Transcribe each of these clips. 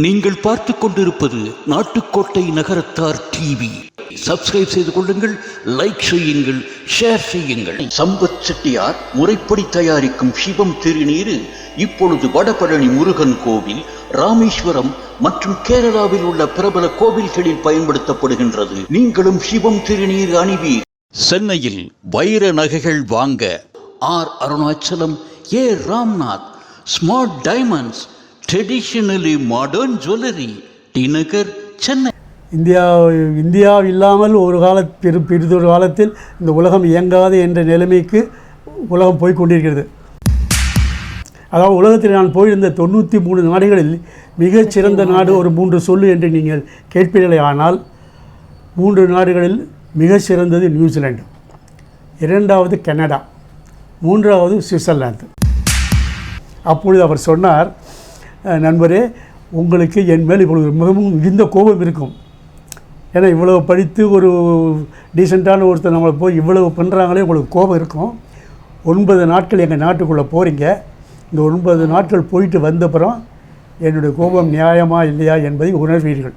நீங்கள் பார்த்து கொண்டிருப்பது நாட்டுக்கோட்டை நகரத்தார் டிவி. சப்ஸ்கிரைப் செய்து கொள்ளுங்கள் லைக் செய்யுங்கள் ஷேர் செய்யுங்கள். சம்பத் செட்டியார் முறைப்படி தயாரிக்கும் சிவம் திருநீரு இப்பொழுது வடபழனி முருகன் கோவில் ராமேஸ்வரம் மற்றும் கேரளாவில் உள்ள பிரபல கோவில்களில் பயன்படுத்தப்படுகின்றது. நீங்களும் சிவம் திருநீர் அணிவீர். சென்னையில் வைர நகைகள் வாங்க R. Arunachalam A. Ramnath smart diamonds traditionally modern jewellery T Nagar Chennai India India இல்லாமல் ஒரு கால பெரு பெரிதொரு காலத்தில் இந்த உலகம் இயங்காது என்ற நிலைமைக்கு உலகம் போய் கொண்டிருக்கிறது. அதாவது உலகத்தில் நான் போயிருந்த தொண்ணூற்றி மூணு நாடுகளில் மிகச்சிறந்த நாடு ஒரு மூன்று சொல்லு என்று நீங்கள் கேட்பீர்களே. ஆனால் மூன்று நாடுகளில் மிகச்சிறந்தது சிறந்தது நியூசிலாந்து. இரண்டாவது கனடா. மூன்றாவது சுவிட்சர்லாந்து. அப்பொழுது அவர் சொன்னார் நண்பரே உங்களுக்கு என் மேல் இப்பொழுது மிகவும் மிகுந்த கோபம் இருக்கும். ஏன்னா இவ்வளவு படித்து ஒரு டீசெண்டான ஒருத்தர் நம்மளை போய் இவ்வளவு பண்ணுறாங்களே உங்களுக்கு கோபம் இருக்கும். ஒன்பது நாட்கள் எங்கள் நாட்டுக்குள்ளே போகிறீங்க இந்த ஒன்பது நாட்கள் போயிட்டு வந்தப்புறம் என்னுடைய கோபம் நியாயமா இல்லையா என்பதை உணர்வீர்கள்.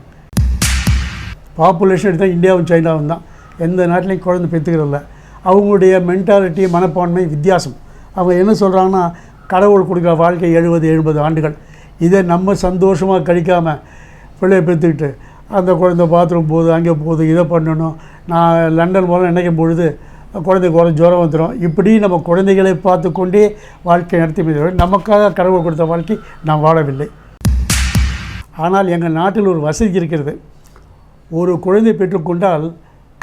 பாப்புலேஷன் எடுத்தால் இந்தியாவும் சைனாவும் தான். எந்த நாட்டிலையும் குழந்தை பெற்றுக்கிறதில்ல. அவங்களுடைய மென்டாலிட்டி மனப்பான்மை வித்தியாசம். அவங்க என்ன சொல்கிறாங்கன்னா கடவுள் கொடுக்குற வாழ்க்கை எழுபது எழுபது ஆண்டுகள். இதை நம்ம சந்தோஷமாக கழிக்காமல் பிள்ளைய பெற்றுக்கிட்டு அந்த குழந்தை பாத்ரூம் போகுது அங்கே போகுது இதை பண்ணணும். நான் லண்டன் போல நினைக்கும் பொழுது குழந்தைக்கு ஒரு ஜுரம் வந்துடும். இப்படி நம்ம குழந்தைகளை பார்த்து கொண்டே வாழ்க்கை நடத்தி நமக்காக கடவுள் கொடுத்த வாழ்க்கை நாம் வாழவில்லை. ஆனால் எங்கள் நாட்டில் ஒரு வசதி இருக்கிறது. ஒரு குழந்தை பெற்றுக்கொண்டால்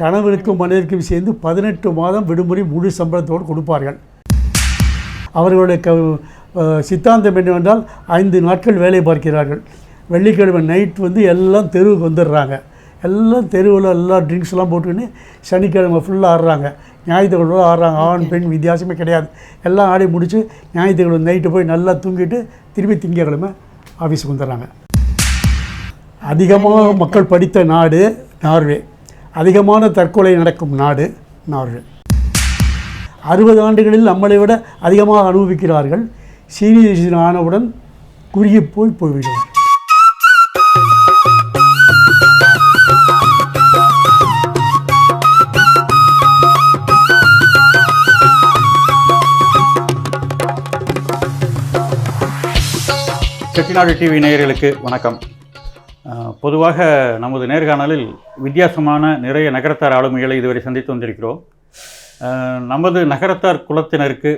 கணவனுக்கும் மனைவிக்கும் சேர்ந்து பதினெட்டு மாதம் விடுமுறை முழு சம்பளத்தோடு கொடுப்பார்கள். அவர்களுடைய க சித்தாந்தம் என்னவென்றால் ஐந்து நாட்கள் வேலை பார்க்கிறார்கள். வெள்ளிக்கிழமை நைட் வந்து எல்லாம் தெருவுக்கு வந்துடுறாங்க. எல்லாம் தெருவில் எல்லாம் ட்ரிங்க்ஸ்லாம் போட்டுக்கின்னு சனிக்கிழமை ஃபுல்லாக ஆடுறாங்க. ஞாயிற்றுக்கிழமை ஆடுறாங்க. ஆண் பெண் வித்தியாசமே கிடையாது. எல்லாம் ஆடி முடித்து ஞாயிற்றுக்கிழமை நைட்டு போய் நல்லா தூங்கிட்டு திரும்பி திங்கக்கிழமை ஆஃபீஸுக்கு வந்துடுறாங்க. அதிகமாக மக்கள் படித்த நாடு நார்வே. அதிகமான தற்கொலை நடக்கும் நாடு நார்வே. அறுபது ஆண்டுகளில் நம்மளை விட அதிகமாக அனுபவிக்கிறார்கள் சீனியர் ஆனவுடன் குறுகி போய் போய்விடும். செட்டிநாடு டிவி நேயர்களுக்கு வணக்கம். பொதுவாக நமது நேர்காணலில் வித்தியாசமான நிறைய நகரத்தார் ஆளுமைகளை இதுவரை சந்தித்து வந்திருக்கிறோம். நமது நகரத்தார் குலத்தினருக்கு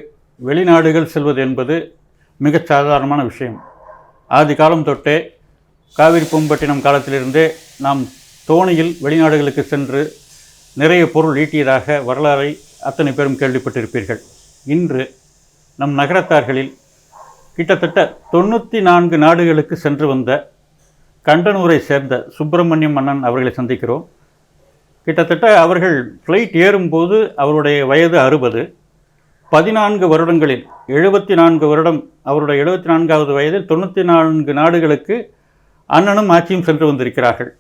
வெளிநாடுகள் செல்வது என்பது மிகச் சாதாரணமான விஷயம். ஆதி காலம் தொட்டே காவிரி பூம்பட்டினம் காலத்திலிருந்தே நாம் தோணியில் வெளிநாடுகளுக்கு சென்று நிறைய பொருள் ஈட்டியதாக வரலாறை அத்தனை பேரும் கேள்விப்பட்டிருப்பீர்கள். இன்று நம் நகரத்தார்களில் கிட்டத்தட்ட தொண்ணூற்றி நான்கு நாடுகளுக்கு சென்று வந்த கண்டனூரை சேர்ந்த சுப்பிரமணியம் மன்னன் அவர்களை சந்திக்கிறோம். கிட்டத்தட்ட அவர்கள் ஃப்ளைட் ஏறும்போது அவருடைய வயது அறுபது. பதினான்கு வருடங்களில் எழுபத்தி நான்கு வருடம் அவருடைய எழுபத்தி நான்காவது வயதில் தொண்ணூற்றி நான்கு நாடுகளுக்கு அண்ணனும் ஆட்சியும் சென்று வந்திருக்கிறார்கள்.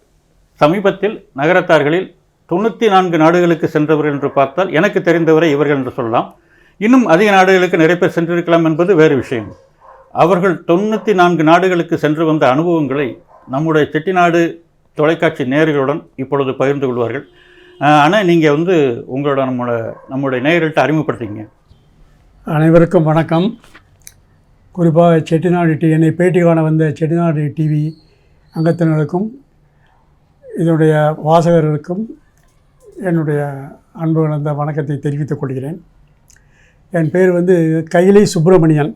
சமீபத்தில் நகரத்தார்களில் தொண்ணூற்றி நான்கு நாடுகளுக்கு சென்றவர்கள் என்று பார்த்தால் எனக்கு தெரிந்தவரை இவர்கள் என்று சொல்லலாம். இன்னும் அதிக நாடுகளுக்கு நிறைய பேர் சென்றிருக்கலாம் என்பது வேறு விஷயம். அவர்கள் தொண்ணூற்றி நான்கு நாடுகளுக்கு சென்று வந்த அனுபவங்களை நம்முடைய செட்டிநாடு தொலைக்காட்சி நேர்களுடன் இப்பொழுது பகிர்ந்து கொள்வார்கள். ஆனால் நீங்கள் வந்து உங்களோட நம்மளோட நம்முடைய நேயர்கள்ட்ட அறிமுகப்படுத்திங்க அனைவருக்கும் வணக்கம். குறிப்பாக செட்டிநாடு டி என்னை பேட்டி காண வந்த செட்டிநாடு டிவி அங்கத்தினருக்கும் இதனுடைய வாசகர்களுக்கும் என்னுடைய அன்பு கலந்த வணக்கத்தை தெரிவித்துக் கொள்கிறேன். என் பேர் வந்து கைலை சுப்பிரமணியன்.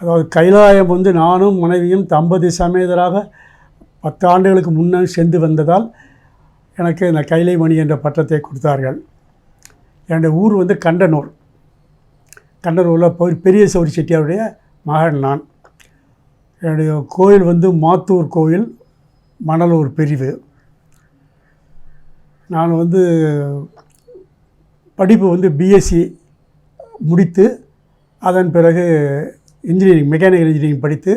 அதாவது கைலாயம் வந்து நானும் மனைவியும் தம்பதி சமேதராக பத்து ஆண்டுகளுக்கு முன்னே சென்று வந்ததால் எனக்கு இந்த கைலை மணி என்ற பட்டத்தை கொடுத்தார்கள். என்னுடைய ஊர் வந்து கண்டனூர். கண்டனூரில் போய் பெரிய சௌரி செட்டியாருடைய மகன் நான். என்னுடைய கோயில் வந்து மாத்தூர் கோயில் மணலூர் பிரிவு. நான் வந்து படிப்பு வந்து பிஎஸ்சி முடித்து அதன் பிறகு இன்ஜினியரிங் மெக்கானிக்கல் இன்ஜினியரிங் படித்து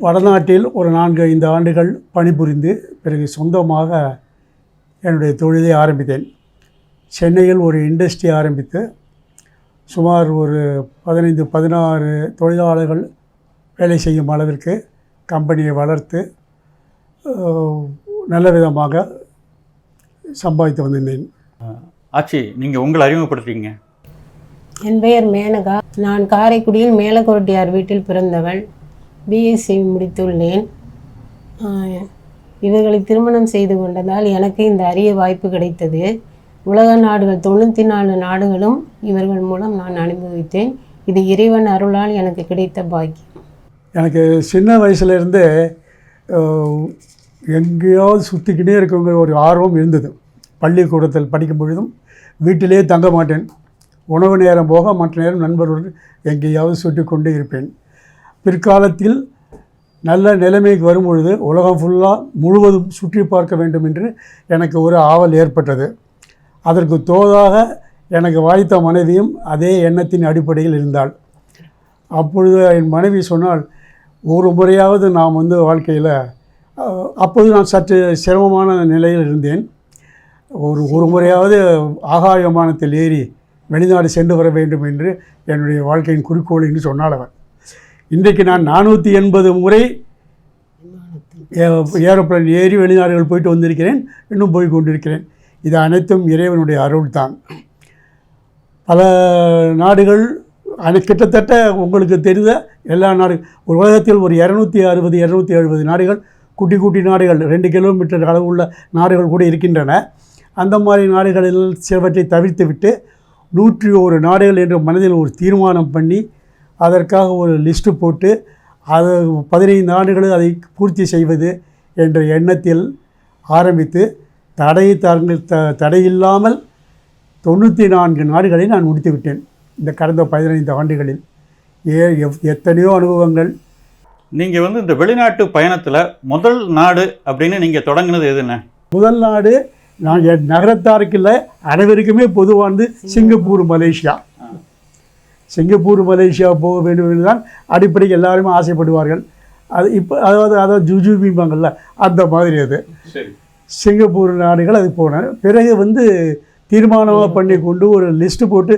வடநாட்டில் ஒரு நான்கு ஐந்து ஆண்டுகள் பணிபுரிந்து பிறகு சொந்தமாக என்னுடைய தொழிலை ஆரம்பித்தேன். சென்னையில் ஒரு இண்டஸ்ட்ரி ஆரம்பித்து சுமார் ஒரு பதினைந்து பதினாறு தொழிலாளர்கள் வேலை செய்யும் அளவிற்கு கம்பெனியை வளர்த்து நல்ல விதமாக சம்பாதித்து வந்திருந்தேன். ஆச்சி நீங்கள் உங்களை அறிமுகப்படுத்திங்க என் பெயர் மேனகா. நான் காரைக்குடியில் மேலக்கோட்டையார் வீட்டில் பிறந்தவள். பிஎஸ்சி முடித்துள்ளேன். இவர்களை திருமணம் செய்து கொண்டதால் எனக்கு இந்த அரிய வாய்ப்பு கிடைத்தது. உலக நாடுகள் தொண்ணூற்றி நாலு நாடுகளும் இவர்கள் மூலம் நான் அனுபவித்தேன். இது இறைவன் அருளால் எனக்கு கிடைத்த பாக்கியம். எனக்கு சின்ன வயசுலேருந்தே எங்கேயாவது சுற்றிக்கிட்டே இருக்கவங்க ஒரு ஆர்வம் இருந்தது. பள்ளிக்கூடத்தில் படிக்கும் பொழுதும் வீட்டிலே தங்க மாட்டேன். உணவு நேரம் போக மற்ற நேரம் நண்பர்களுடன் எங்கேயாவது சுற்றி கொண்டே இருப்பேன். பிற்காலத்தில் நல்ல நிலைமைக்கு வரும் பொழுது உலகம் ஃபுல்லாக முழுவதும் சுற்றி பார்க்க வேண்டும் என்று எனக்கு ஒரு ஆவல் ஏற்பட்டது. அதற்கு தோதாக எனக்கு வாய்த்த மனைவியும் அதே எண்ணத்தின் அடிப்படையில் இருந்தாள். அப்பொழுது என் மனைவி சொன்னால் ஒரு முறையாவது நாம் வந்து வாழ்க்கையில் அஹ், அப்போது நான் சற்று சிரமமான நிலையில் இருந்தேன். ஒரு ஒரு முறையாவது ஆகாய விமானத்தில் ஏறி வெளிநாடு சென்று வர வேண்டும் என்று என்னுடைய வாழ்க்கையின் குறிக்கோள் என்று சொன்னாள் அவன் இன்றைக்கு நான் நானூற்றி எண்பது முறை ஏரோப்ளேன் ஏறி வெளிநாடுகள் போயிட்டு வந்திருக்கிறேன் இன்னும் போய் கொண்டிருக்கிறேன். இது அனைத்தும் இறைவனுடைய அருள் தான் பல நாடுகள் அனை கிட்டத்தட்ட உங்களுக்கு தெரிந்த எல்லா நாடு ஒரு உலகத்தில் ஒரு இரநூத்தி அறுபது இரநூத்தி எழுபது நாடுகள் குட்டி குட்டி நாடுகள் ரெண்டு கிலோமீட்டர் அளவு உள்ள நாடுகள் கூட இருக்கின்றன. அந்த மாதிரி நாடுகளில் சிலவற்றை தவிர்த்து விட்டு நூற்றி ஒரு நாடுகள் என்ற மனதில் ஒரு தீர்மானம் பண்ணி அதற்காக ஒரு லிஸ்ட்டு போட்டு அது பதினைந்து ஆண்டுகளில் அதை பூர்த்தி செய்வது என்ற எண்ணத்தில் ஆரம்பித்து தடை தாங்கள் த தடையில்லாமல் தொண்ணூற்றி நான்கு நாடுகளை நான் முடித்து விட்டேன் இந்த கடந்த பதினைந்து ஆண்டுகளில். ஏ எவ் எத்தனையோ அனுபவங்கள். நீங்கள் வந்து இந்த வெளிநாட்டு பயணத்தில் முதல் நாடு அப்படின்னு நீங்கள் தொடங்கினது எதுண்ணே முதல் நாடு நான் என் நகரத்தாருக்கு இல்லை அனைவருக்குமே பொதுவானது சிங்கப்பூர் மலேசியா. சிங்கப்பூர் மலேசியா போக வேண்டும் என்று தான் அடிப்படைக்கு எல்லாருமே ஆசைப்படுவார்கள். அது இப்போ அதாவது அதாவது ஜுஜுபிம்பாங்கள்ல அந்த மாதிரி அது. சரி. சிங்கப்பூர் நாடுகள் அது போனேன் பிறகு வந்து தீர்மானமாக பண்ணி கொண்டு ஒரு லிஸ்ட்டு போட்டு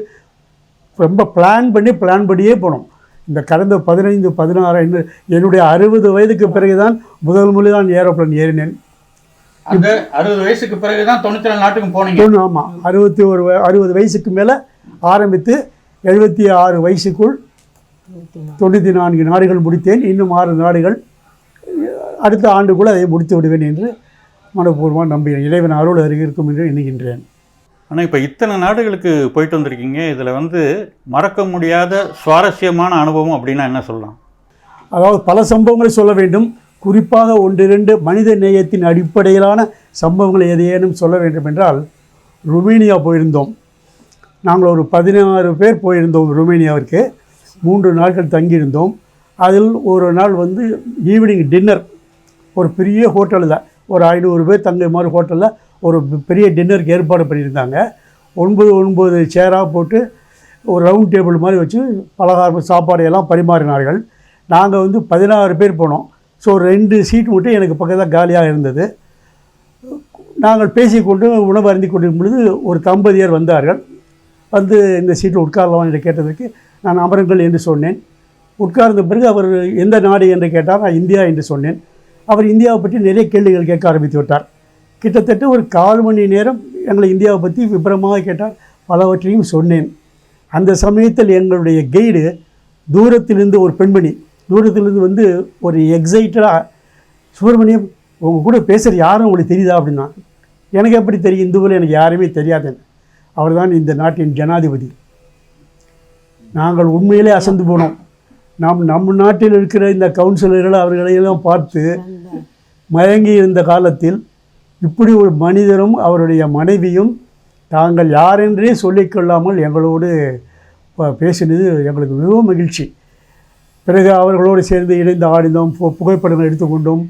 ரொம்ப பிளான் பண்ணி பிளான் பண்ணியே போனோம். இந்த கடந்த பதினைந்து பதினாறு என்ன என்னுடைய அறுபது வயதுக்கு பிறகு தான் முதல் முறை தான் ஏரோப்ளேன் ஏறினேன். அந்த அறுபது வயசுக்கு பிறகு தான் தொண்ணூற்றி நாலு நாட்டுக்கும் போனீங்க. ஆமாம் அறுபத்தி ஒரு அறுபது வயசுக்கு மேலே ஆரம்பித்து எழுபத்தி ஆறு வயசுக்குள் தொண்ணூற்றி நான்கு நாடுகள் முடித்தேன். இன்னும் ஆறு நாடுகள் அடுத்த ஆண்டுக்குள் அதை முடித்து விடுவேன் என்று மனப்பூர்வமாக நம்புகிறேன் இறைவன் அருள் அருகே இருக்கும் என்று எண்ணுகின்றேன். ஆனால் இப்போ இத்தனை நாடுகளுக்கு போயிட்டு வந்திருக்கீங்க. இதில் வந்து மறக்க முடியாத சுவாரஸ்யமான அனுபவம் அப்படின்னா என்ன சொல்லலாம்? அதாவது பல சம்பவங்களை சொல்ல வேண்டும். குறிப்பாக ஒன்றிரண்டு மனித நேயத்தின் அடிப்படையிலான சம்பவங்களை எதையேனும் சொல்ல வேண்டும் என்றால் ருமேனியா போயிருந்தோம். நாங்கள் ஒரு பதினாறு பேர் போயிருந்தோம் ருமேனியாவிற்கு. மூன்று நாட்கள் தங்கியிருந்தோம். அதில் ஒரு நாள் வந்து ஈவினிங் டின்னர் ஒரு பெரிய ஹோட்டலில் ஒரு ஐநூறு பேர் தங்க மாதிரி ஹோட்டலில் ஒரு பெரிய டின்னருக்கு ஏற்பாடு பண்ணியிருந்தாங்க. ஒன்பது ஒன்பது சேராக போட்டு ஒரு ரவுண்ட் டேபிள் மாதிரி வச்சு பலகாரம் சாப்பாடு எல்லாம் பரிமாறினார்கள். நாங்கள் வந்து பதினாறு பேர் போனோம். ஸோ ரெண்டு சீட் மட்டும் எனக்கு பக்கத்தில் காலியாக இருந்தது. நாங்கள் பேசிக்கொண்டு உணவு அருந்தி கொண்டிருக்கும் பொழுது ஒரு தம்பதியர் வந்தார்கள். வந்து இந்த சீட்டில் உட்காரலாம் என்று கேட்டதற்கு நான் அமருங்கள் என்று சொன்னேன். உட்கார்ந்த பிறகு அவர் எந்த நாடு? என்று கேட்டார். நான் இந்தியா என்று சொன்னேன். அவர் இந்தியாவை பற்றி நிறைய கேள்விகள் கேட்க ஆரம்பித்து விட்டார். கிட்டத்தட்ட ஒரு கால் மணி நேரம் எங்களை இந்தியாவை பற்றி விபரமாக கேட்டார். பலவற்றையும் சொன்னேன். அந்த சமயத்தில் எங்களுடைய கைடு தூரத்திலிருந்து ஒரு பெண்மணி தூரத்திலிருந்து வந்து ஒரு எக்ஸைட்டடாக சுப்பிரமணியம் உங்கள் கூட பேசுகிற யாரும் உங்களுக்கு தெரியுதா? அப்படின்னா எனக்கு எப்படி தெரியும்? இந்துவில் எனக்கு யாருமே தெரியாதுன்னு. அவர்தான் இந்த நாட்டின் ஜனாதிபதி. நாங்கள் உண்மையிலே அசந்து போனோம். நாம் நம் நாட்டில் இருக்கிற இந்த கவுன்சிலர்கள் அவர்களையெல்லாம் பார்த்து மயங்கி இருந்த காலத்தில் இப்படி ஒரு மனிதரும் அவருடைய மனைவியும் தாங்கள் யாரென்றே சொல்லிக்கொள்ளாமல் எங்களோடு ப- பேசினது எங்களுக்கு மிகவும் மகிழ்ச்சி. பிறகு அவர்களோடு சேர்ந்து இணைந்து ஆடினோம் பு- புகைப்படங்கள் எடுத்துக்கொண்டோம்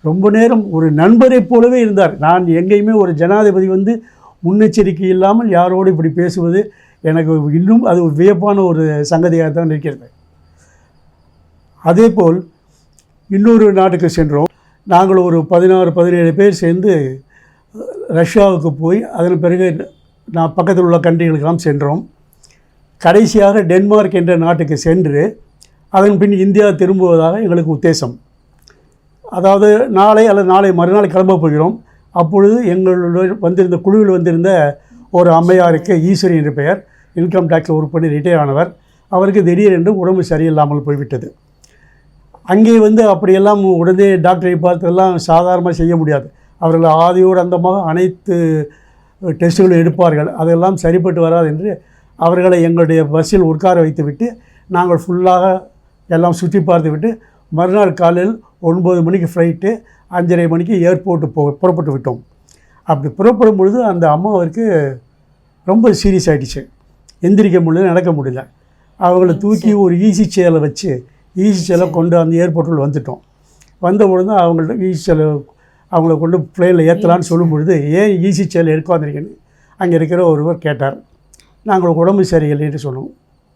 ரொம்ப நேரம் ஒரு நண்பரைப் போலவே இருந்தார். நான் எங்கேயுமே ஒரு ஜனாதிபதி வந்து முன்னெச்சரிக்கை இல்லாமல் யாரோடு இப்படி பேசுவது எனக்கு இன்னும் அது ஒரு வியப்பான ஒரு சங்கதியாக தான் இருக்கிறது. அதே போல் இன்னொரு நாட்டுக்கு சென்றோம். நாங்கள் ஒரு பதினாறு பதினேழு பேர் சேர்ந்து ரஷ்யாவுக்கு போய் அதன் பிறகு நான் பக்கத்தில் உள்ள கண்ட்ரிகளுக்கெல்லாம் சென்றோம். கடைசியாக டென்மார்க் என்ற நாட்டுக்கு சென்று அதன் பின் இந்தியா திரும்புவதாக எங்களுக்கு உத்தேசம். அதாவது நாளை அல்லது நாளை மறுநாள் கிளம்ப போகிறோம். அப்பொழுது எங்களுடைய வந்திருந்த குழுவில் வந்திருந்த ஒரு அம்மையாருக்கு ஈஸ்வரி என்று பெயர் இன்கம் டேக்ஸ் ஒர்க் பண்ணி ரிட்டையர் ஆனவர். அவருக்கு திடீரென்று உடம்பு சரியில்லாமல் போய்விட்டது. அங்கே வந்து அப்படியெல்லாம் உடனே டாக்டரை பார்த்தெல்லாம் சாதாரணமாக செய்ய முடியாது. அவர்கள் ஆதியோடு அந்தமாக அனைத்து டெஸ்ட்டுகளும் எடுப்பார்கள். அதெல்லாம் சரிப்பட்டு வராது என்று அவர்களை எங்களுடைய பஸ்ஸில் உட்கார வைத்துவிட்டு நாங்கள் ஃபுல்லாக எல்லாம் சுற்றி பார்த்து விட்டு மறுநாள் காலையில் ஒன்பது மணிக்கு ஃப்ளைட்டு அஞ்சரை மணிக்கு ஏர்போர்ட்டு போ புறப்பட்டு விட்டோம். அப்படி புறப்படும் பொழுது அந்த அம்மாவிற்கு ரொம்ப சீரியஸ் ஆகிடுச்சு எந்திரிக்க முடியல நடக்க முடியல. அவங்கள தூக்கி ஒரு ஈசி சேலை வச்சு ஈசி சேலை கொண்டு அந்த ஏர்போர்ட்டில் வந்துட்டோம். வந்த பொழுது அவங்கள்ட்ட ஈசி சேலை அவங்கள கொண்டு பிளேனில் ஏற்றலான்னு சொல்லும் பொழுது ஏன் ஈசி சேலை எடுக்க வந்திருக்கேன்னு அங்கே இருக்கிற ஒருவர் கேட்டார். நாங்கள் உடம்பு சரியில்லை என்று சொன்னோம்.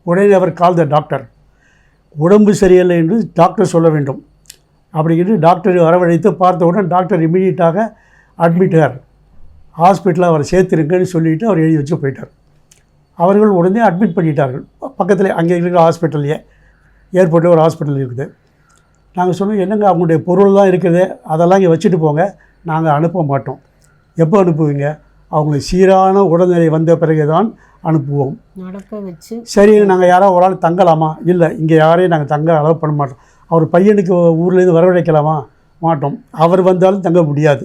உடனே அவர் கால் த டாக்டர் உடம்பு சரியில்லை என்று டாக்டர் சொல்ல வேண்டும். அப்படி என்று டாக்டர் வரவழைத்து பார்த்தவுடன் டாக்டர் இமீடியட்டாக அட்மிட்டார் ஹாஸ்பிட்டலில் அவரை சேர்த்துருங்கன்னு சொல்லிவிட்டு அவர் எழுதி வச்சு போயிட்டார். அவர்கள் உடனே அட்மிட் பண்ணிட்டார்கள். பக்கத்தில் அங்கே இருக்கிற ஹாஸ்பிட்டல்லையே ஏர்போர்ட்டில் ஒரு ஹாஸ்பிட்டல் இருக்குது. நாங்கள் சொன்னோம் என்னங்க அவங்களுடைய பொருள் தான் இருக்குது? அதெல்லாம் இங்கே வச்சுட்டு போங்க. நாங்கள் அனுப்ப மாட்டோம். எப்போ அனுப்புவீங்க? அவங்களுக்கு சீரான உடல்நிலை வந்த பிறகு தான் அனுப்புவோம் சரி நாங்கள் யாராவது ஒரு ஆள் தங்கலாமா? இல்லை இங்கே யாரையும் நாங்கள் தங்க அலோவ் பண்ண மாட்டோம். அவர் பையனுக்கு ஊர்லேருந்து வரவழைக்கலாமா? மாட்டோம். அவர் வந்தாலும் தங்க முடியாது.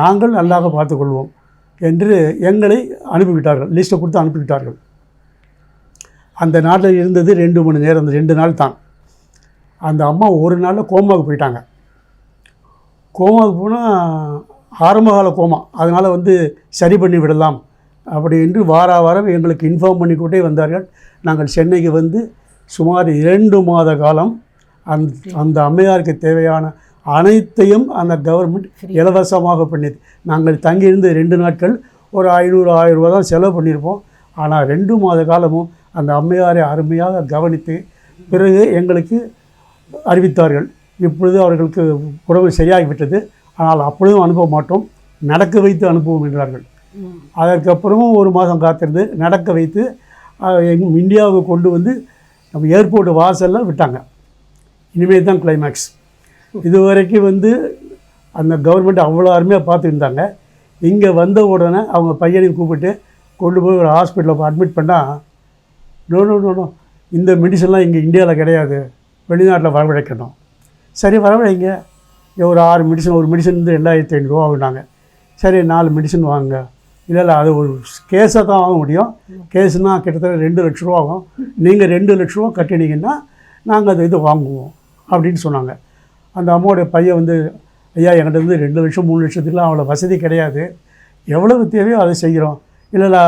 நாங்கள் நல்லாக பார்த்துக்கொள்வோம் என்று எங்களை அனுப்பிவிட்டார்கள். லிஸ்ட்டை கொடுத்து அனுப்பிவிட்டார்கள். அந்த நாட்டில் இருந்தது ரெண்டு மணி நேரம் அந்த ரெண்டு நாள் தான். அந்த அம்மா ஒரு நாளில் கோமாவுக்கு போயிட்டாங்க. கோமாவுக்கு போனால் ஆரம்பகால கோமா. அதனால் வந்து சரி பண்ணி விடலாம். அப்படி என்று வார வாரம் எங்களுக்கு இன்ஃபார்ம் பண்ணிக்கொண்டே வந்தார்கள். நாங்கள் சென்னைக்கு வந்து சுமார் இரண்டு மாத காலம் அந் அந்த அம்மையாருக்கு தேவையான அனைத்தையும் அந்த கவர்மெண்ட் இலவசமாக பண்ணியது நாங்கள் தங்கியிருந்த ரெண்டு நாட்கள் ஒரு ஐநூறு ஆயிரம் ரூபா தான் செலவு பண்ணியிருப்போம். ஆனால் ரெண்டு மாத காலமும் அந்த அம்மையாரை அருமையாக கவனித்து பிறகு எங்களுக்கு அறிவித்தார்கள். இப்பொழுது அவர்களுக்கு உடம்பு சரியாகிவிட்டது. ஆனால் அப்பொழுதும் அனுப்ப மாட்டோம். நடக்க வைத்து அனுப்புவோம் என்றார்கள். அதற்கப்புறமும் ஒரு மாதம் காத்திருந்து நடக்க வைத்து எங்கும் இந்தியாவுக்கு கொண்டு வந்து நம்ம ஏர்போர்ட் வாசலில் விட்டாங்க. இனிமேல் தான் கிளைமேக்ஸ் இதுவரைக்கும் வந்து அந்த கவர்மெண்ட் அவ்வளோ அருமையாக பார்த்துருந்தாங்க. இங்கே வந்த உடனே அவங்க பையனையும் கூப்பிட்டு கொண்டு போய் ஒரு ஹாஸ்பிட்டலில் அட்மிட் பண்ணால் நோ நோ நோ இந்த மெடிசன்லாம் இங்கே இந்தியாவில் கிடையாது. வெளிநாட்டில் வரவழைக்கணும். சரி வரவழைங்க. ஒரு ஆறு மெடிசன் ஒரு மெடிசன் வந்து ரெண்டாயிரத்தி ஐநூறுரூவா ஆகுனாங்க சரி நாலு மெடிசன் வாங்க இல்லை இல்லை அது ஒரு கேஸை தான் வாங்க முடியும். கேஸ்னால் கிட்டத்தட்ட ரெண்டு லட்ச ரூபா ஆகும். நீங்கள் ரெண்டு லட்ச ரூபா கட்டினீங்கன்னா நாங்கள் அதை இது வாங்குவோம் அப்படின்னு சொன்னாங்க. அந்த அம்மாவோடைய பையன் வந்து ஐயா என்கிட்ட இருந்து ரெண்டு லட்சம் மூணு லட்சத்துக்குலாம் அவ்வளோ வசதி கிடையாது. எவ்வளவு தேவையோ அதை செய்கிறோம். இல்லை இல்லை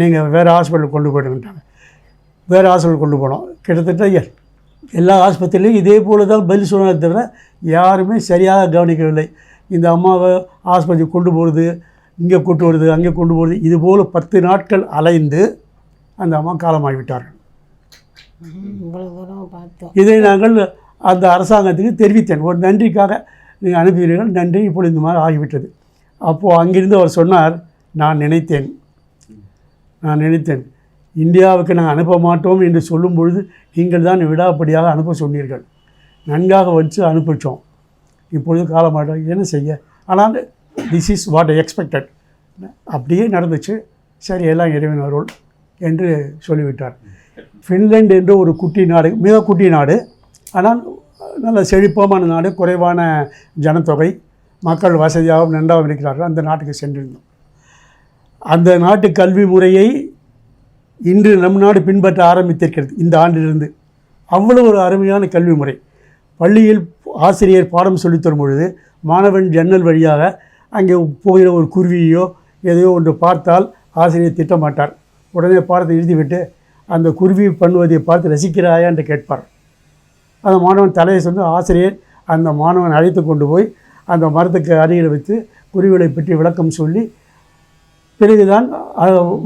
நீங்கள் வேறு ஹாஸ்பிட்டலுக்கு கொண்டு போயிடுங்கட்டாங்க. வேறு ஹாஸ்பிட்டல் கொண்டு போனோம். கிட்டத்தட்ட எல்லா ஆஸ்பத்திரிலையும் இதே போல தான் பதில் சொன்னதை தவிர யாருமே சரியாக கவனிக்கவில்லை. இந்த அம்மாவை ஆஸ்பத்திரிக்கு கொண்டு போகிறது இங்கே கொண்டு வருது அங்கே கொண்டு போகிறது இது போல் பத்து நாட்கள் அலைந்து அந்த அம்மா காலமாகிவிட்டார்கள். இதை நாங்கள் அந்த அரசாங்கத்துக்கு தெரிவித்தேன். ஒரு நன்றிக்காக நீங்கள் அனுப்புகிறீர்கள் நன்றி இப்பொழுது இந்த மாதிரி ஆகிவிட்டது. அப்போது அங்கிருந்து அவர் சொன்னார் நான் நினைத்தேன். நான் நினைத்தேன். இந்தியாவுக்கு நாங்கள் அனுப்ப மாட்டோம் என்று சொல்லும் பொழுது நீங்கள் தான் விடாப்படியாக அனுப்ப சொன்னீர்கள். நன்காக வச்சு அனுப்பிச்சோம். இப்பொழுது காலமாட்டோம் என்ன செய்ய? ஆனால் this is what I expected அப்படியே நடந்துச்சு. சரி எல்லாம் இறைவன் அருள் என்று சொல்லிவிட்டார். ஃபின்லேண்ட் என்று ஒரு குட்டி நாடு மிக குட்டி நாடு. ஆனால் நல்ல செழிப்பமான நாடு குறைவான ஜனத்தொகை மக்கள் வசதியாகவும் நன்றாகவும் இருக்கிறார்கள். அந்த நாட்டுக்கு சென்றிருந்தோம். அந்த நாட்டு கல்வி முறையை இன்று நம் நாடு பின்பற்ற ஆரம்பித்திருக்கிறது இந்த ஆண்டிலிருந்து. அவ்வளோ ஒரு அருமையான கல்வி முறை. பள்ளியில் ஆசிரியர் பாடம் சொல்லித் தரும் பொழுது மாணவன் ஜன்னல் வழியாக அங்கே போகிற ஒரு குருவியோ எதையோ ஒன்று பார்த்தால் ஆசிரியர் திட்டமாட்டார். உடனே பாடத்தை எழுதிவிட்டு அந்த குருவி பண்ணுவதை பார்த்து ரசிக்கிறாயா என்று கேட்பார். அந்த மாணவன் தலையை சொந்து ஆசிரியர் அந்த மாணவன் அழைத்து கொண்டு போய் அந்த மரத்துக்கு அருகில் வைத்து குருவிகளை பற்றி விளக்கம் சொல்லி பிறகுதான்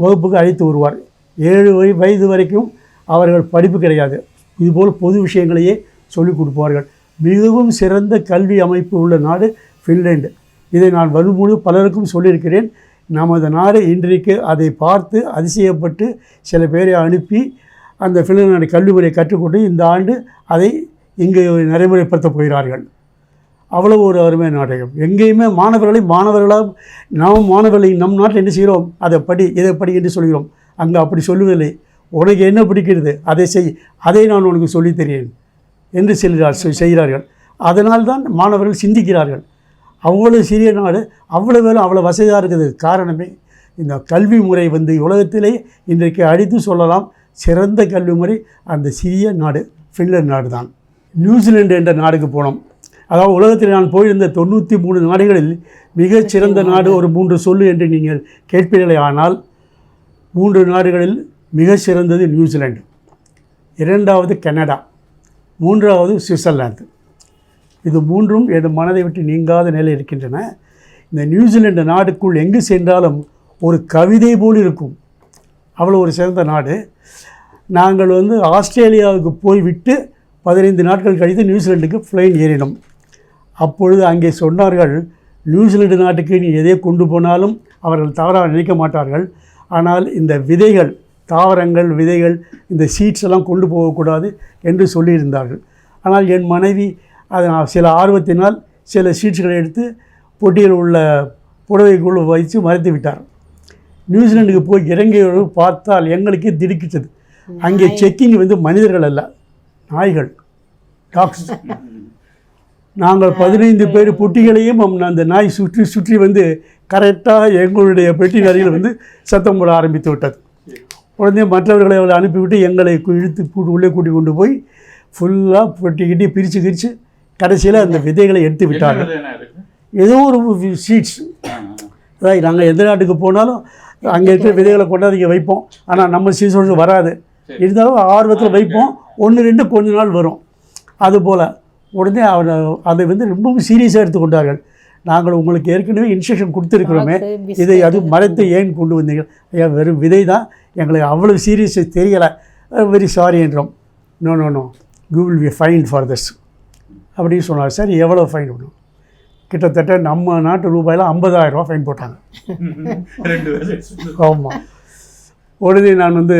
வகுப்புக்கு அழைத்து வருவார். ஏழு வய வயது வரைக்கும் அவர்கள் படிப்பு கிடையாது. இதுபோல் பொது விஷயங்களையே சொல்லிக் கொடுப்பார்கள். மிகவும் சிறந்த கல்வி அமைப்பு உள்ள நாடு ஃபின்லேண்டு இதை நான் வலுமுழு பலருக்கும் சொல்லியிருக்கிறேன். நமது நாடு இன்றைக்கு அதை பார்த்து அதிசயப்பட்டு சில பேரை அனுப்பி அந்த ஃபில் கல்வி முறையை கற்றுக்கொண்டு இந்த ஆண்டு அதை இங்கு நடைமுறைப்படுத்தப் போகிறார்கள். அவ்வளவு ஒரு அருமை நாடகம். எங்கேயுமே மாணவர்களை மாணவர்களாக நாம் மாணவர்களை நம் நாட்டில் என்ன செய்கிறோம்? அதை படி இதை படி என்று சொல்கிறோம். அங்கே அப்படி சொல்லுவதில்லை உனக்கு என்ன பிடிக்கிறது? அதை செய். அதை நான் உனக்கு சொல்லித் தருகிறேன் என்று செல்கிறார் செய்கிறார்கள். அதனால் தான் மாணவர்கள் சிந்திக்கிறார்கள். அவ்வளவு சிறிய நாடு அவ்வளோ வேலை அவ்வளோ வசதியாக இருக்குது. காரணமே இந்த கல்வி முறை வந்து உலகத்திலே இன்றைக்கு அடித்து சொல்லலாம் சிறந்த கல்வி முறை அந்த சிறிய நாடு ஃபின்லாந்து நாடு தான் நியூசிலாந்து என்ற நாடுக்கு போனோம். அதாவது உலகத்தில் நான் போயிருந்த தொண்ணூற்றி மூணு நாடுகளில் மிகச் சிறந்த நாடு ஒரு மூன்று சொல்லு என்று நீங்கள் கேட்பீர்களே ஆனால் மூன்று நாடுகளில் மிக சிறந்தது நியூசிலாந்து இரண்டாவது கனடா. மூன்றாவது சுவிட்சர்லாந்து. இது மூன்றும் என் மனதை விட்டு நீங்காத நிலை இருக்கின்றன. இந்த நியூசிலாந்து நாடுக்குள் எங்கு சென்றாலும் ஒரு கவிதை போல் இருக்கும். அவ்வளோ ஒரு சிறந்த நாடு. நாங்கள் வந்து ஆஸ்திரேலியாவுக்கு போய்விட்டு பதினைந்து நாட்கள் கழித்து நியூசிலாண்டுக்கு ஃப்ளைன் ஏறினோம். அப்பொழுது அங்கே சொன்னார்கள் நியூசிலாந்து நாட்டுக்கு நீ எதை கொண்டு போனாலும் அவர்கள் தவறாக நினைக்க மாட்டார்கள். ஆனால் இந்த விதைகள் தாவரங்கள் விதைகள் இந்த சீட்ஸ் எல்லாம் கொண்டு போகக்கூடாது என்று சொல்லியிருந்தார்கள். ஆனால் என் மனைவி அதை சில ஆர்வத்தினால் சில சீட்ஸ்களை எடுத்து பொட்டியில் உள்ள புடவைக்குள் வைத்து மறைத்து விட்டார். நியூசிலாண்டுக்கு போய் இறங்கியோடு பார்த்தால் எங்களுக்கே திடுக்கிட்டது. அங்கே செக்கிங் வந்து மனிதர்கள் அல்ல நாய்கள். டாக்ஸ் நாங்கள் பதினைந்து பேர் பொட்டிகளையும் அந்த நாய் சுற்றி சுற்றி வந்து கரெக்டாக எங்களுடைய பெட்டி அருகில் வந்து சத்தம் போட ஆரம்பித்து விட்டது. உடனே மற்றவர்களை அவளை அனுப்பிவிட்டு எங்களை இழுத்து கூட்டு உள்ளே கூட்டி கொண்டு போய் ஃபுல்லாக பொட்டி கிட்டி பிரித்து கிரித்து கடைசியில் அந்த விதைகளை எடுத்து விட்டார்கள் ஏதோ ஒரு சீட்ஸ் அதாவது நாங்கள் எந்த நாட்டுக்கு போனாலும் அங்கே இருக்கிற விதைகளை கொண்டாந்து இங்கே வைப்போம். ஆனால் நம்ம சீசனுக்கு வராது. இருந்தாலும் ஆர்வத்தில் வைப்போம். ஒன்று ரெண்டு கொஞ்ச நாள் வரும். அதுபோல் உடனே அவனை அதை வந்து ரொம்பவும் சீரியஸாக எடுத்துக்கொண்டார்கள். நாங்கள் உங்களுக்கு ஏற்கனவே இன்ஸ்ட்ரக்ஷன் கொடுத்துருக்கிறோமே. இதை அது மரத்தை ஏன் கொண்டு வந்தீங்க ஐயா வெறும் விதை தான் எங்களுக்கு அவ்வளோ சீரியஸ் தெரியலை. Very sorry என்றோம். No no no you will be fine for this அப்படின்னு சொன்னார். சரி எவ்வளோ ஃபைன் பண்ணும் கிட்டத்தட்ட நம்ம நாட்டு ரூபாயில் 50000 ரூபாய் ஃபைன் போட்டாங்க. ஆமாம் உடனே நான் வந்து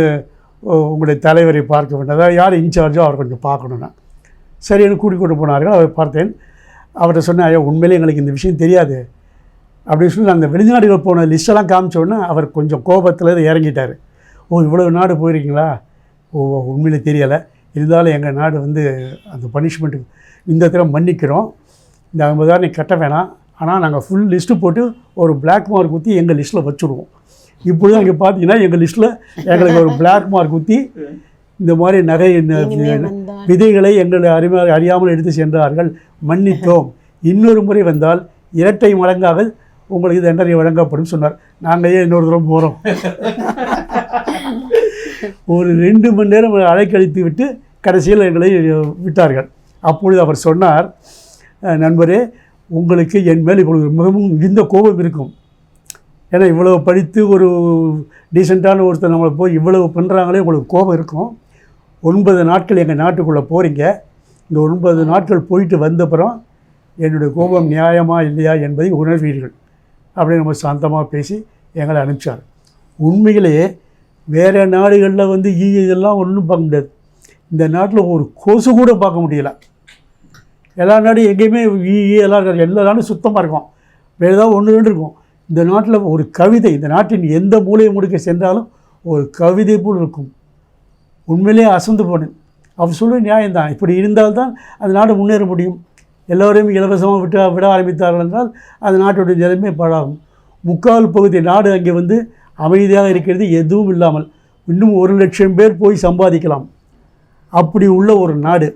உங்களுடைய தலைவரை பார்க்க வேண்டும். அதாவது யார் இன்சார்ஜோ அவர் கொஞ்சம் பார்க்கணுன்னா சரி எனக்கு கூட்டி கொண்டு போனார்கள். அவரை பார்த்தேன். அவர்கிட்ட சொன்னேன் ஐயா உண்மையிலே எங்களுக்கு இந்த விஷயம் தெரியாது. அப்படின்னு சொல்லி அந்த வெளிநாடுகள் போன லிஸ்டெல்லாம் காமிச்சோன்னே அவர் கொஞ்சம் கோபத்தில் இறங்கிட்டார். ஓ இவ்வளோ நாடு போயிருக்கீங்களா? ஓ உண்மையிலே தெரியலை. இருந்தாலும் எங்கள் நாடு வந்து அந்த பனிஷ்மெண்ட்டுக்கு இந்த தடவை மன்னிக்கிறோம். இந்த ஐம்பதாயிரம் நீ கட்ட வேணாம். ஆனால் நாங்கள் ஃபுல் லிஸ்ட்டு போட்டு ஒரு பிளாக் மார்க் ஊற்றி எங்கள் லிஸ்ட்டில் வச்சுருவோம். இப்பொழுது இங்கே பார்த்தீங்கன்னா எங்கள் லிஸ்ட்டில் எங்களுக்கு ஒரு பிளாக் மார்க் ஊற்றி இந்த மாதிரி நகை விதைகளை எங்களை அறிம அறியாமல் எடுத்து சென்றார்கள். மன்னித்தோம். இன்னொரு முறை வந்தால் இரட்டை மடங்காக உங்களுக்கு தண்டனை வழங்கப்படும் சொன்னார். நாங்கள் ஏன் இன்னொரு தூரம் போகிறோம் ஒரு ரெண்டு மணி நேரம் அலைக்கழித்து விட்டு கடைசியில் எங்களை விட்டார்கள். அப்பொழுது அவர் சொன்னார் "அஹ், நண்பரே உங்களுக்கு என் மேல் இப்பொழுது மிகவும் மிகுந்த கோபம் இருக்கும். ஏன்னா இவ்வளவு படித்து ஒரு டீசெண்டான ஒருத்தர் நம்மளை போய் இவ்வளவு பண்ணுறாங்களே உங்களுக்கு கோபம் இருக்கும். ஒன்பது நாட்கள் எங்கள் நாட்டுக்குள்ளே போகிறீங்க இந்த ஒன்பது நாட்கள் போயிட்டு வந்தப்புறம் என்னுடைய கோபம் நியாயமா இல்லையா என்பதை உணர்வீர்கள். அப்படின்னு நம்ம சாந்தமாக பேசி எங்களை அனுப்பிச்சார். உண்மையிலேயே வேறு நாடுகளில் வந்து ஈ இதெல்லாம் ஒன்றும் பார்க்க முடியாது. இந்த நாட்டில் ஒரு கொசு கூட பார்க்க முடியல. எல்லா நாடும் எங்கேயுமே ஈ ஈ எல்லாம் இருக்காது. எல்லா நாடும் சுத்தமாக இருக்கும். வேறு ஏதாவது ஒன்று ரெண்டு இருக்கும். இந்த நாட்டில் ஒரு கவிதை இந்த நாட்டின் எந்த மூலையை முடுக்க சென்றாலும் ஒரு கவிதை போல் இருக்கும். உண்மையிலேயே அசந்து போனேன். அவர் சொல்ல நியாயம்தான். இப்படி இருந்தால்தான் அந்த நாடு முன்னேற முடியும். எல்லோரையும் இலவசமாக விட்டு விட ஆரம்பித்தார்கள் என்றால் அந்த நாட்டுடைய நிலைமை பாழாகும். முக்கால் பகுதி நாடு அங்கே வந்து அமைதியாக இருக்கிறது எதுவும் இல்லாமல் இன்னும் ஒரு லட்சம் பேர் போய் சம்பாதிக்கலாம். அப்படி உள்ள ஒரு நாடு.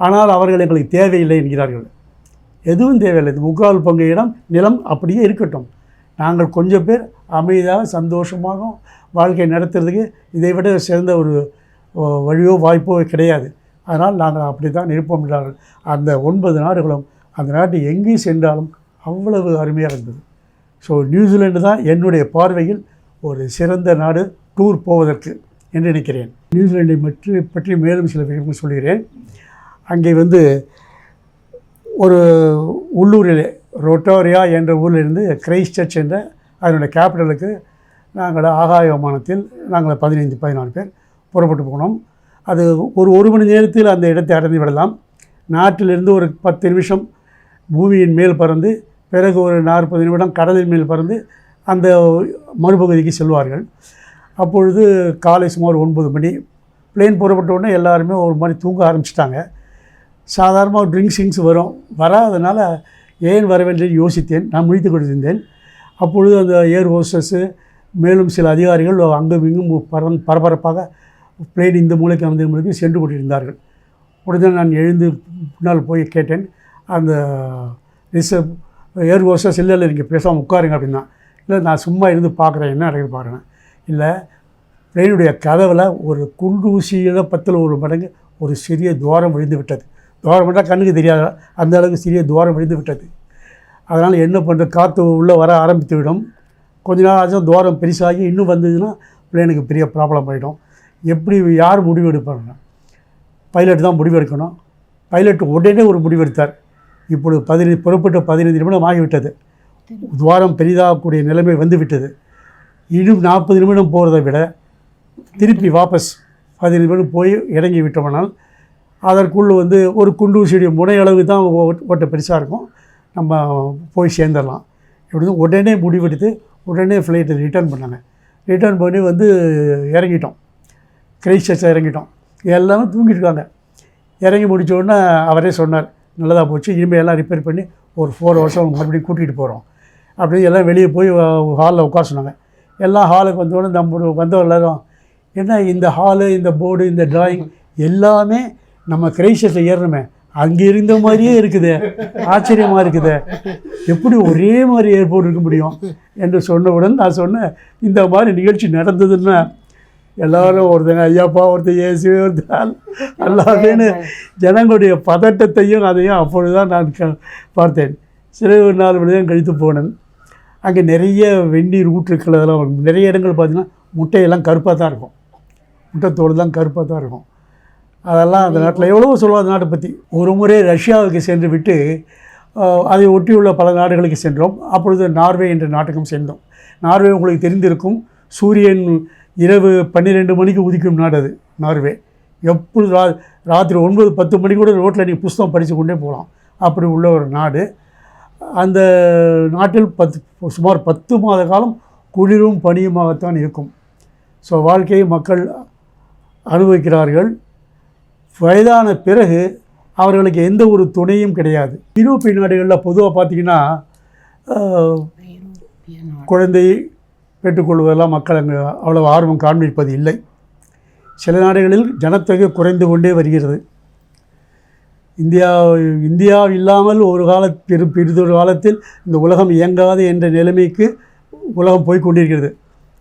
ஆனால் அவர்கள் எங்களுக்கு தேவையில்லை என்கிறார்கள். எதுவும் தேவையில்லை. முக்கால் பங்கு இடம் நிலம் அப்படியே இருக்கட்டும். நாங்கள் கொஞ்சம் பேர் அமைதியாக சந்தோஷமாக வாழ்க்கை நடத்துறதுக்கு இதை விட சிறந்த ஒரு வழியோ வாய்ப்போ கிடையாது. அதனால் நாங்கள் அப்படி தான் இருப்போம் என்றார்கள். அந்த ஒன்பது நாடுகளும் அந்த நாட்டு எங்கே சென்றாலும் அவ்வளவு அருமையாக இருந்தது. ஸோ நியூசிலாண்டு தான் என்னுடைய பார்வையில் ஒரு சிறந்த நாடு டூர் போவதற்கு என்று நினைக்கிறேன். நியூசிலாண்டை பற்றி பற்றி மேலும் சில விஷயங்கள் சொல்கிறேன். அங்கே வந்து ஒரு உள்ளூரிலே ரொட்டோரியா என்ற ஊரிலிருந்து கிரைஸ்ட் சர்ச் என்ற அதனுடைய கேபிட்டலுக்கு நாங்கள் ஆகாய விமானத்தில் நாங்கள் பதினைந்து பதினாலு பேர். புறப்பட்டு போனோம் அது ஒரு ஒரு மணி நேரத்தில் அந்த இடத்தை அடைந்து விடலாம். நாட்டிலிருந்து ஒரு பத்து நிமிஷம் பூமியின் மேல் பறந்து பிறகு ஒரு நாற்பது நிமிடம் கடலின் மேல் பறந்து அந்த மறுபகுதிக்கு செல்வார்கள். அப்பொழுது காலை சுமார் ஒன்பது மணி. பிளேன் புறப்பட்ட உடனே எல்லாருமே ஒரு மாதிரி தூங்க ஆரம்பிச்சிட்டாங்க. சாதாரணமாக ட்ரிங்க்ஸ் கிங்ஸ் வரும். வராதனால ஏன் வரவேண்டிய யோசித்தேன். நான் முடித்து கொண்டிருந்தேன். அப்பொழுது அந்த ஏர் ஹோஸ்டஸ்ஸு மேலும் சில அதிகாரிகள் அங்கும் இங்கும் பரந் பரபரப்பாக பிளேன் இந்த மூலைக்கு அந்த மூலைக்கு சென்று கொண்டிருந்தார்கள். உடனே நான் எழுந்து பின்னால் போய் கேட்டேன் அந்த ரிசர்வ் ஏர் ஹோஸ்டஸ் இல்லை இல்லை நீங்கள் பேசாமல் உட்காருங்க அப்படின்னா. இல்லை நான் சும்மா இருந்து பார்க்குறேன் என்ன நடக்குது பாருங்கள் இல்லை ட்ரெயினுடைய கதவில் ஒரு குண்டூசியில் பத்தில் ஒரு மடங்கு ஒரு சிறிய துவாரம் விழுந்து விட்டது. துவாரம் விட்டால் கண்ணுக்கு தெரியாது? அந்த அளவுக்கு சிறிய துவாரம் விழுந்து விட்டது. அதனால் என்ன பண்ணுற காற்று உள்ளே வர ஆரம்பித்து விடும். கொஞ்ச நாள் ஆச்சும் துவாரம் பெருசாகி இன்னும் வந்ததுன்னா பிள்ளைனுக்கு பெரிய ப்ராப்ளம் ஆகிடும் எப்படி யார் முடிவு எடுப்பாங்க பைலட் தான் முடிவெடுக்கணும். பைலட் உடனே ஒரு முடிவெடுத்தார். இப்பொழுது பதினைந்து புறப்பட்ட பதினைந்து நிமிடம் ஆகிவிட்டது. துவாரம் பெரிதாகக்கூடிய நிலைமை வந்துவிட்டது. இன்னும் நாற்பது நிமிடம் போகிறதை விட திருப்பி வாபஸ் பதினைந்து நிமிடம் போய் இறங்கி விட்டோம்னால் அதற்குள்ளே வந்து ஒரு குண்டூசியுடைய முனை அளவு தான் ஓட்ட பெருசாக இருக்கும். நம்ம போய் சேர்ந்துடலாம். இப்படி உடனே முடிவெடுத்து உடனே ஃப்ளைட்டை ரிட்டர்ன் பண்ணாங்க. ரிட்டர்ன் பண்ணி வந்து இறங்கிட்டோம். கிரைஸ்ட் இறங்கிட்டோம். எல்லாமே தூங்கிட்டு இருக்காங்க. இறங்கி முடிச்ச உடனே அவரே சொன்னார் நல்லதாக போச்சு இனிமேல் எல்லாம் ரிப்பேர் பண்ணி ஒரு ஃபோர் ஹவர்ஸ் அவங்க மறுபடியும் கூட்டிகிட்டு போகிறோம் அப்படின்னு எல்லாம் வெளியே போய் ஹாலில் உட்கார சொன்னாங்க. எல்லாம் ஹாலுக்கு வந்தோடனே நம்ம வந்தவர் எல்லாரும் என்ன இந்த ஹாலு இந்த போர்டு இந்த டிராயிங் எல்லாமே நம்ம கிரைஸ்டத்தில் ஏறணுமே. அங்கே இருந்த மாதிரியே இருக்குது. ஆச்சரியமாக இருக்குது. எப்படி ஒரே மாதிரி ஏர்போர்ட் இருக்க முடியும்? என்று சொன்னவுடன் நான் சொன்னேன் இந்த மாதிரி நிகழ்ச்சி நடந்ததுன்னா எல்லாரும் ஒருத்தங்க ஐயாப்பா ஒருத்தர் ஏசுவே ஒருத்தர் எல்லாமேனு ஜனங்களுடைய பதட்டத்தையும் அதையும் அப்பொழுது தான் நான் க பார்த்தேன். சில ஒரு நாலு மணி நேரம் கழித்து போனேன். அங்கே நிறைய வெந்நீர் ஊற்றுக்கள் அதெல்லாம். நிறைய இடங்கள் பார்த்தீங்கன்னா முட்டையெல்லாம் கருப்பாக தான் இருக்கும். முட்டைத்தோடு தான் கருப்பாக தான் இருக்கும். அதெல்லாம் அந்த நாட்டில் எவ்வளவோ சொல்லுவோம் அந்த நாட்டை பற்றி ஒரு முறை ரஷ்யாவுக்கு சென்று விட்டு அதை ஒட்டியுள்ள பல நாடுகளுக்கு சென்றோம். அப்பொழுது நார்வே என்ற நாட்டுக்கும் சென்றோம் நார்வே உங்களுக்கு தெரிந்திருக்கும். சூரியன் இரவு பன்னிரெண்டு மணிக்கு உதிக்கும் நாடு அது நார்வே. எப்பொழுது ரா ராத்திரி ஒன்பது பத்து மணி கூட ரோட்டில் நீ புஸ்தகம் படித்து கொண்டே போகலாம். அப்படி உள்ள ஒரு நாடு. அந்த நாட்டில் பத்து சுமார் பத்து மாத காலம் குளிரும் பனியுமாகத்தான் இருக்கும். ஸோ வாழ்க்கையை மக்கள் அனுபவிக்கிறார்கள். வயதான பிறகு அவர்களுக்கு எந்த ஒரு துணையும் கிடையாது. ஐரோப்பிய நாடுகளில் பொதுவாக பார்த்தீங்கன்னா குழந்தை பெற்றுக்கொள்வதெல்லாம் மக்கள் அங்கே அவ்வளவு ஆர்வம் காண்பிப்பது இல்லை. சில நாடுகளில் ஜனத்தொகை குறைந்து கொண்டே வருகிறது. இந்தியா இந்தியா இல்லாமல் ஒரு கால பெரு பெரிதொரு காலத்தில் இந்த உலகம் இயங்காது என்ற நிலைமைக்கு உலகம் போய்கொண்டிருக்கிறது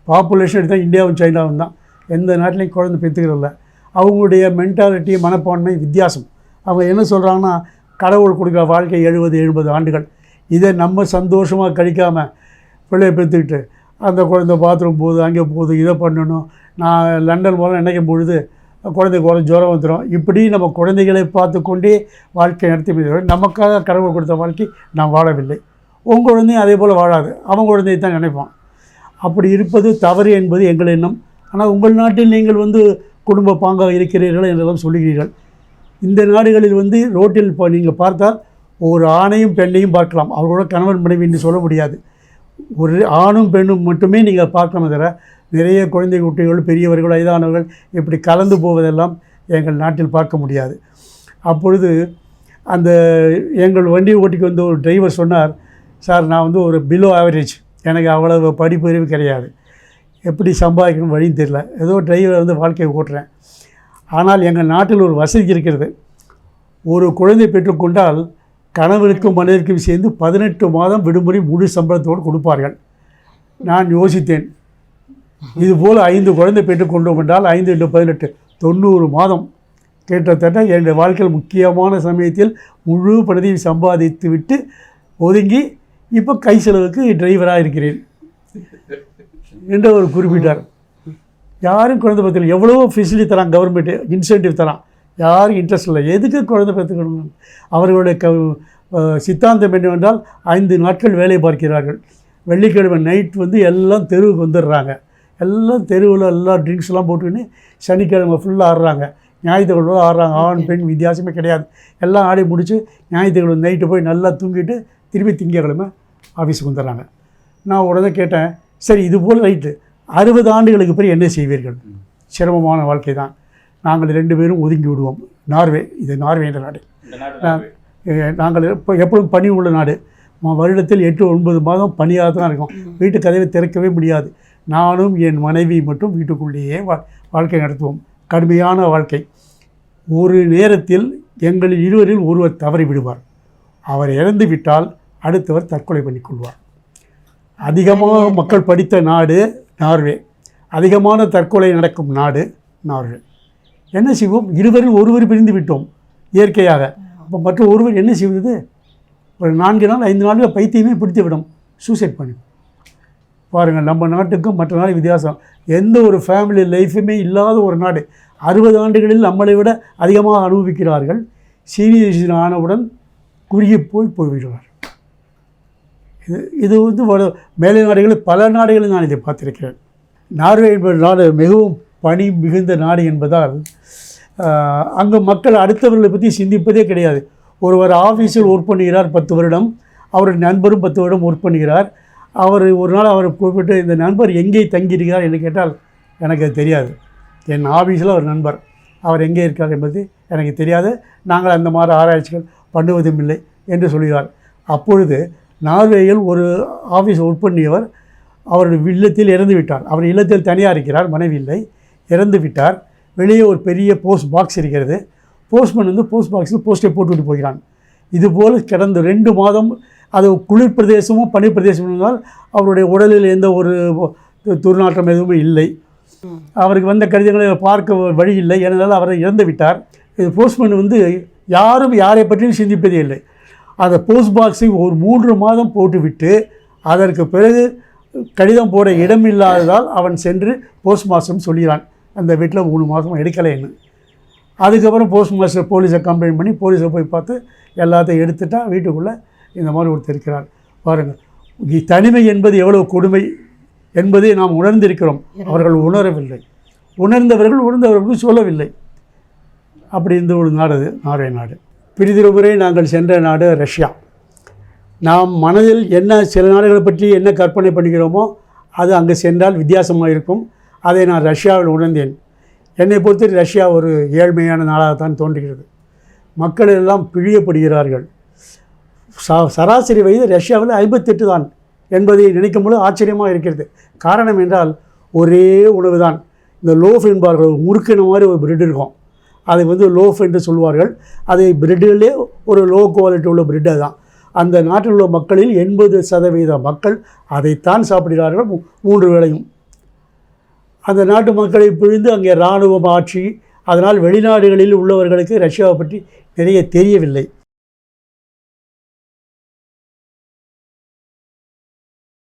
பாப்புலேஷன் எடுத்தால் இந்தியாவும் சைனாவும் தான். எந்த நாட்டிலையும் குழந்தை பெற்றுக்கிறதில்ல. அவங்களுடைய மென்டாலிட்டி மனப்பான்மை வித்தியாசம். அவங்க என்ன சொல்கிறாங்கன்னா கடவுள் கொடுக்குற வாழ்க்கை எழுபது எழுபது ஆண்டுகள். இதை நம்ம சந்தோஷமாக கழிக்காமல் பிள்ளையை பெற்றுக்கிட்டு அந்த குழந்தை பாத்ரூம் போகுது அங்கே போகுது இதை பண்ணணும். நான் லண்டன் போல நினைக்கும் பொழுது குழந்தைக்கு ஒரு ஜுரம் வந்துடும் இப்படி நம்ம குழந்தைகளை பார்த்து கொண்டே வாழ்க்கை நடத்தி நமக்காக கடவுள் கொடுத்த வாழ்க்கை நாம் வாழவில்லை. உங்கள் குழந்தையும் அதே போல் வாழாது. அவங்க குழந்தையை தான் நினைப்பான். அப்படி இருப்பது தவறு என்பது எங்கள் எண்ணம். ஆனால் உங்கள் நாட்டில் நீங்கள் வந்து குடும்ப பாங்காக இருக்கிறீர்கள் என்றெல்லாம் சொல்லுகிறீர்கள். இந்த நாடுகளில் வந்து ரோட்டில் இப்போ நீங்கள் பார்த்தால் ஒரு ஆணையும் பெண்ணையும் பார்க்கலாம். அவர்களோட கணவன் மனைவி என்று சொல்ல முடியாது. ஒரு ஆணும் பெண்ணும் மட்டுமே நீங்கள் பார்க்கலாமே தவிர நிறைய குழந்தை குட்டிகள் பெரியவர்கள் வயதானவர்கள் இப்படி கலந்து போவதெல்லாம் எங்கள் நாட்டில் பார்க்க முடியாது. அப்பொழுது அந்த எங்கள் வண்டியை ஓட்டிக்கு வந்த ஒரு டிரைவர் சொன்னார் சார் நான் வந்து ஒரு பிலோ ஆவரேஜ் எனக்கு அவ்வளவு படிப்பறிவு கிடையாது. எப்படி சம்பாதிக்கணும் வழியும் தெரியல. ஏதோ டிரைவர் வந்து வாழ்க்கையை ஓட்டுறேன். ஆனால் எங்கள் நாட்டில் ஒரு வசதி இருக்கிறது. ஒரு குழந்தை பெற்றுக்கொண்டால் கணவனுக்கும் மனைவிக்கும் சேர்ந்து பதினெட்டு மாதம் விடுமுறை முழு சம்பளத்தோடு கொடுப்பார்கள். நான் யோசித்தேன் இதுபோல் ஐந்து குழந்தை பெற்றுக்கொண்டோம் என்றால் ஐந்து இன்று பதினெட்டு தொண்ணூறு மாதம். கிட்டத்தட்ட என்னுடைய வாழ்க்கையில் முக்கியமான சமயத்தில் முழு பணத்தையும் சம்பாதித்து விட்டு ஒதுங்கி இப்போ கை செலவுக்கு டிரைவராக இருக்கிறேன் என்று அவர் குறிப்பிட்டார். யாரும் குழந்தை பத்திரம் எவ்வளவோ ஃபெசிலிட்டி தரான் கவர்மெண்ட்டு இன்சென்டிவ் தரான். யாரும் இன்ட்ரெஸ்ட் இல்லை. எதுக்கு குழந்தை பெற்றுக்கணும்? அவர்களுடைய க சித்தாந்தம் என்னவென்றால் ஐந்து நாட்கள் வேலை பார்க்கிறார்கள். வெள்ளிக்கிழமை நைட் வந்து எல்லாம் தெருவுக்கு வந்துடுறாங்க. எல்லாம் தெருவில் எல்லாம் ட்ரிங்க்ஸ்லாம் போட்டுக்கின்னு சனிக்கிழமை ஃபுல்லாக ஆடுறாங்க. ஞாயிற்றுக்கிழமை ஆடுறாங்க. ஆண் பெண் வித்தியாசமே கிடையாது. எல்லாம் ஆடி முடித்து ஞாயிற்றுக்கிழமை நைட்டு போய் நல்லா தூங்கிட்டு திருப்பி திங்கக்கிழமை ஆஃபீஸுக்கு வந்துடுறாங்க. நான் உடனே கேட்டேன் சரி இது போல் ரைட்டு அறுபது ஆண்டுகளுக்கு பிறகு என்ன செய்வீர்கள்? சிரமமான வாழ்க்கை தான். நாங்கள் ரெண்டு பேரும் ஒதுங்கி விடுவோம். நார்வே இது நார்வே என்ற நாடு. நாங்கள் இப்போ எப்பொழுதும் பனி உள்ள நாடு. வருடத்தில் எட்டு ஒன்பது மாதம் பனியாக தான் இருக்கும் வீட்டு கதவை திறக்கவே முடியாது. நானும் என் மனைவி மட்டும் வீட்டுக்குள்ளேயே வா வாழ்க்கை நடத்துவோம். கடுமையான வாழ்க்கை. ஒரு நேரத்தில் எங்களில் இருவரில் ஒருவர் தவறி விடுவார். அவர் இறந்து விட்டால் அடுத்தவர் தற்கொலை பண்ணிக்கொள்வார் அதிகமாக மக்கள் படித்த நாடு நார்வே. அதிகமான தற்கொலை நடக்கும் நாடு நார்வே. என்ன செய்வோம்? இருவரில் ஒருவர் பிரிந்து விட்டோம் இயற்கையாக. அப்போ மற்ற ஒருவர் என்ன செய்வது? ஒரு நான்கு நாள் ஐந்து நாள் பைத்தியமே பிடித்து விடும். சூசைட் பண்ணி. பாருங்கள் நம்ம நாட்டுக்கும் மற்ற நாடு வித்தியாசம். எந்த ஒரு ஃபேமிலி லைஃபுமே இல்லாத ஒரு நாடு. அறுபது ஆண்டுகளில் நம்மளை விட அதிகமாக அனுபவிக்கிறார்கள். சீனியர் ஆனவுடன் குறுகி போய் போய்விடுவார் இது இது வந்து மேலை நாடுகளில் பல நாடுகளில் நான் இதை பார்த்துருக்கிறேன். நார்வே என்பது நாடு மிகவும் பணி மிகுந்த நாடு என்பதால் அங்கு மக்கள் அடுத்தவர்களை பற்றி சிந்திப்பதே கிடையாது. ஒருவர் ஆஃபீஸில் ஒர்க் பண்ணுகிறார் பத்து வருடம். அவருடைய நண்பரும் பத்து வருடம் ஒர்க் பண்ணுகிறார். அவர் ஒரு நாள் அவரை கூப்பிட்டு இந்த நண்பர் எங்கே தங்கியிருக்கிறார்? என்று கேட்டால் எனக்கு அது தெரியாது. என் ஆஃபீஸில் ஒரு நண்பர். அவர் எங்கே இருக்கார் என்பது எனக்கு தெரியாது. நாங்கள் அந்த மாதிரி ஆராய்ச்சிகள் பண்ணுவதும் இல்லை என்று சொல்கிறார். அப்பொழுது நார்வேயில் ஒரு ஆஃபீஸ் ஒர்க் பண்ணியவர் அவருடைய இல்லத்தில் இறந்து விட்டார் அவர் இல்லத்தில் தனியாக இருக்கிறார் மனைவி இல்லை. இறந்து விட்டார் வெளியே ஒரு பெரிய போஸ்ட் பாக்ஸ் இருக்கிறது. போஸ்ட்மேன் வந்து போஸ்ட் பாக்ஸில் போஸ்ட்டை போட்டுவிட்டு போகிறான். இதுபோல் கடந்த ரெண்டு மாதம் அது குளிர் பிரதேசமும் பனி பிரதேசமும் இருந்தால் அவருடைய உடலில் எந்த ஒரு துர்நாற்றம் எதுவுமே இல்லை. அவருக்கு வந்த கடிதங்களை பார்க்க வழி இல்லை. ஏனென்றால் அவர் இறந்து விட்டார். இது போஸ்ட்மேன் வந்து யாரும் யாரை பற்றியும் சிந்திப்பதே இல்லை. அந்த போஸ்ட் பாக்ஸை ஒரு மூன்று மாதம் போட்டுவிட்டு அதற்கு பிறகு கடிதம் போட இடம் இல்லாததால் அவன் சென்று போஸ்ட் மாஸ்டர் சொல்கிறான். அந்த வீட்டில் மூணு மாதம் எடுக்கலைன்னு அதுக்கப்புறம் போஸ்ட் மாஸ்டர் போலீஸை கம்ப்ளைண்ட் பண்ணி போலீஸை போய் பார்த்து எல்லாத்தையும் எடுத்துட்டா வீட்டுக்குள்ளே இந்த மாதிரி ஒருத்தர் இருக்கிறார். பாருங்கள் இ- தனிமை என்பது எவ்வளவு கொடுமை என்பதை நாம் உணர்ந்திருக்கிறோம். அவர்கள் உணரவில்லை. உணர்ந்தவர்கள் உணர்ந்தவர்கள் சொல்லவில்லை. அப்படி இந்த ஒரு நாடு அது நார்வே நாடு. பிரிதிரு நாங்கள் சென்ற நாடு ரஷ்யா. நாம் மனதில் என்ன சில நாடுகளை பற்றி என்ன கற்பனை பண்ணுகிறோமோ அது அங்கே சென்றால் வித்தியாசமாக இருக்கும். அதை நான் ரஷ்யாவில் உணர்ந்தேன். என்னை பொறுத்தவரை ரஷ்யா ஒரு ஏழ்மையான நாடாகத்தான் தோன்றுகிறது. மக்கள் எல்லாம் பிழியப்படுகிறார்கள். ச சராசரி வயது ரஷ்யாவில் ஐம்பத்தெட்டு தான் என்பதை நினைக்கும் பொழுது ஆச்சரியமாக இருக்கிறது. காரணம் என்றால் ஒரே உணவு தான். இந்த லோஃப் என்பார்கள் முறுக்கின மாதிரி ஒரு பிரெட் இருக்கும். அதை வந்து லோஃப் என்று சொல்வார்கள். அதை பிரெட்டிலே ஒரு லோ குவாலிட்டி உள்ள பிரெட்டு தான் அந்த நாட்டில் உள்ள மக்களில் எண்பது சதவீத மக்கள் அதைத்தான் சாப்பிடுகிறார்கள் மூன்று வேளையும். அந்த நாட்டு மக்களை பிழிந்து அங்கே இராணுவம் ஆட்சி அதனால் வெளிநாடுகளில் உள்ளவர்களுக்கு ரஷ்யாவை பற்றி நிறைய தெரியவில்லை.